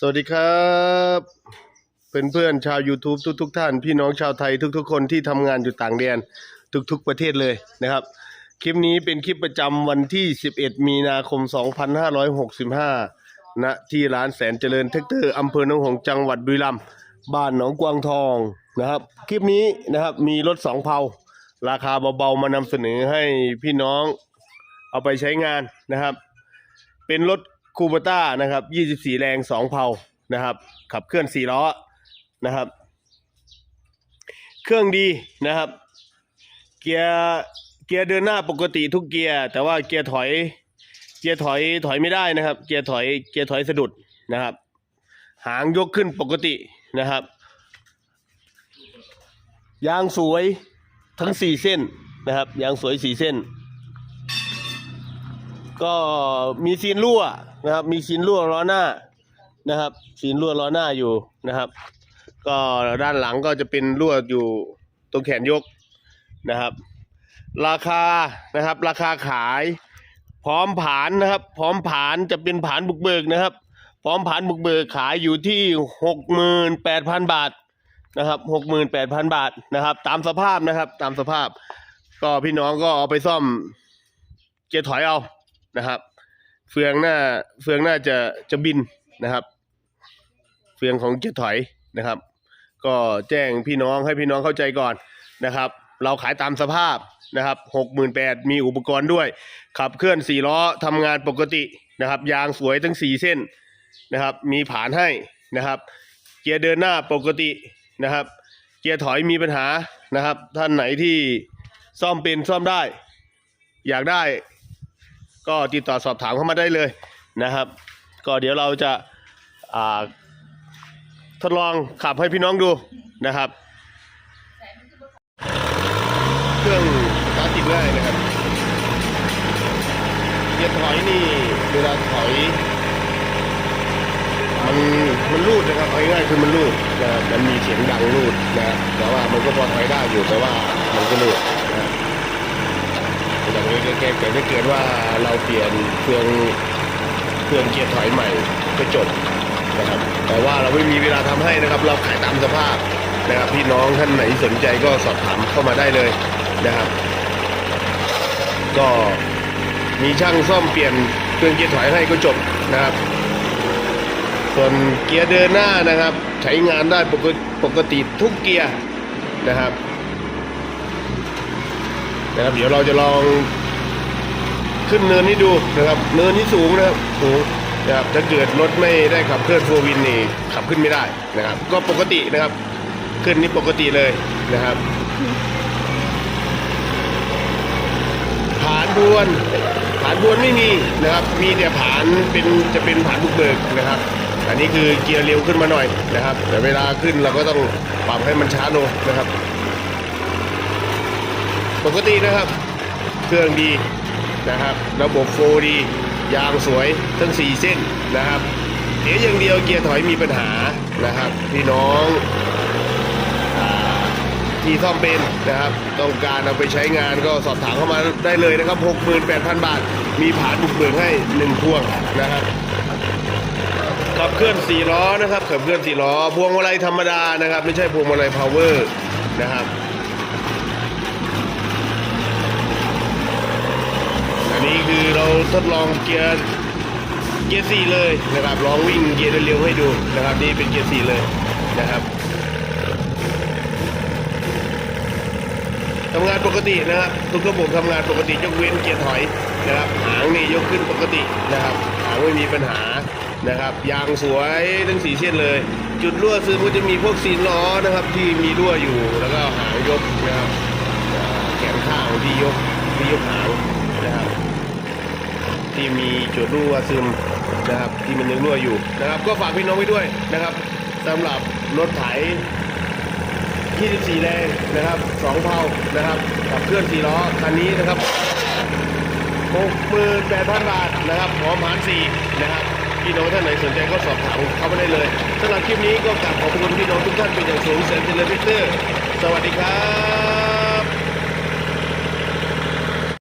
สวัสดีครับ เพื่อนเพื่อนๆชาว YouTube ทุกๆท่าน พี่น้องชาวไทยทุก ๆ คนที่ทำงานอยู่ต่างแดนทุก ๆ ประเทศเลยนะครับ คลิปนี้เป็นคลิปประจำวันที่ 11 มีนาคม 2565ณที่ร้านแสนเจริญเทคเตอร์อำเภอหนองหงจังหวัดบุรีรัมย์บ้านหนองกวางทองนะครับ คลิปนี้นะครับมีรถสองเพาราคาเบาๆมานำเสนอให้พี่น้องเอาไปใช้งานนะครับ เป็นรถ คูเปต้านะครับ 24 แรง2เพานะครับ ขับเคลื่อน 4 ล้อนะครับ เครื่องดีนะครับ เกียร์เกียร์เดินหน้าปกติทุกเกียร์ แต่ว่าเกียร์ถอย เกียร์ถอยถอยไม่ได้นะครับ เกียร์ถอยเกียร์ถอยสะดุดนะครับ หางยกขึ้นปกตินะครับ ยางสวยทั้ง 4 เส้นนะครับ ยางสวย 4 เส้น ก็มีซีนรั่วนะครับ มีซีนรั่วล้อหน้านะครับซีนรั่วล้อหน้าอยู่นะครับ ก็ด้านหลังก็จะเป็นรั่วอยู่ตรงแขนยกนะครับ ราคานะครับ ราคาขายพร้อมผานนะครับ พร้อมผานจะเป็นผานบุกเบิกนะครับ พร้อมผานบุกเบิกขายอยู่ที่หกหมื่นแปดพันบาทนะครับหกหมื่นแปดพันบาทนะครับ ตามสภาพนะครับ ตามสภาพ ก็พี่น้องก็เอาไปซ่อมเกียร์ถอยเอา นะครับ เฟืองหน้าเฟืองหน่าจะจะบินนะครับ เฟืองของเกียร์ถอยนะครับ ก็แจ้งพี่น้องให้พี่น้องเข้าใจก่อนนะครับ เราขายตามสภาพนะครับหกหมื่นแปดมีอุปกรณ์ด้วย ขับเคลื่อนสี่ล้อทำงานปกตินะครับ ยางสวยทั้งสี่เส้นนะครับ มีผานให้นะครับ เกียร์เดินหน้าปกตินะครับ เกียร์ถอยมีปัญหานะครับ ท่านไหนที่ซ่อมเป็นซ่อมได้ อยากได้ ก็ติดต่อสอบถามเข้ามาได้เลยนะครับ ก็เดี๋ยวเราจะาทดลองขับให้พี่น้องดูนะครับ เครื่องสตาร์ทติดง่ายนะครับเกียร์ถอยนี่เวลาถอยมันมันรูดนะครับเอาง่ายๆคือมันรูดนะมันมีเสียงดังรูดนะแต่ว่ามันก็พอถอยได้อยู่แต่ว่ามันก็รูดนะ ครับอย่างนี้แก้แต่ถ้าเกิดว่าเราเปลี่ยนเครื่องเครื่องเกียร์ถอยใหม่ก็จบนะครับแต่ว่าเราไม่มีเวลาทำให้นะครับ เราขายตามสภาพนะครับพี่น้องท่านไหนสนใจก็สอบถามเข้ามาได้เลยนะครับ ก็มีช่างซ่อมเปลี่ยนเครื่องเกียร์ถอยให้ก็จบนะครับ ส่วนเกียร์เดินหน้านะครับ ใช้งานได้ปกปกติทุกเกียร์นะครับนะครับ เดี๋ยวเราจะลอง ขึ้นเนินนี้ดูนะครับเนินนี้สูงนะครับสูงนะครับถ้าเกิดรถไม่ได้ขับเคลื่อนโฟวินนี่ขับขึ้นไม่ได้นะครับ ก็ปกตินะครับ ขึ้นนี่ปกติเลยนะครับผานพวนผานพวนไม่มีนะครับ มีแต่ผานเป็นจะเป็นผานบุกเบิกนะครับอันนี้คือเกียร์เร็วขึ้นมาหน่อยนะครับแต่เวลาขึ้นเราก็ต้องปรับให้มันช้าลงนะครับ ปกตินะครับ เครื่องดี นะครับ ระบบโฟดียางสวยทั้ง 4 เส้นนะครับเสียอย่างเดียวเกียร์ถอยมีปัญหานะครับพี่น้องที่ซ่อมเป็นนะครับ ต้องการเอาไปใช้งานก็สอบถามเข้ามาได้เลยนะครับ 68,000 บาท มีผานบุกเบิกให้ 1 พวงนะครับขับเคลื่อน4ล้อนะครับขับเคลื่อน4ล้อพวงมาลัยธรรมดานะครับ ไม่ใช่พวงมาลัยพาวเวอร์นะครับ อันนี้คือเราทดลองเกียร์เกียร์สี่เลยนะครับลองวิ่งเกียร์เร็วให้ดูนะครับนี่เป็นเกียร์สี่เลยนะครับทำงานปกตินะครับทุกระบบทำงานปกติยกเว้นเกียร์ถอยนะครับหางนี่ยกขึ้นปกตินะครับหางไม่มีปัญหานะครับยางสวยทั้งสีเส้นเลย จุดรั่วซึมก็จะมีพวกซีนล้อนะครับที่มีรั่วอยู่แล้วก็หางยกนะครับแขนข้างที่ยกที่ยกหางนะครับ ที่มีจุดรั่วซึมนะครับที่มันยังรั่วอยู่นะครับ ก็ฝากพี่น้องไว้ด้วยนะครับสำหรับรถไถ 24 แรงนะครับ2เพานะครับขับเคลื่อน4ล้อคันนี้นะครับ68,000 บาทนะครับพร้อมหาร4นะครับพี่น้องท่านไหนสนใจก็สอบถามเข้ามาได้เลยสำหรับคลิปนี้ก็กลับขอบคุณพี่น้องทุกท่านเป็นอย่างสูงเสริเจริญพิเตอร์ สวัสดีครับ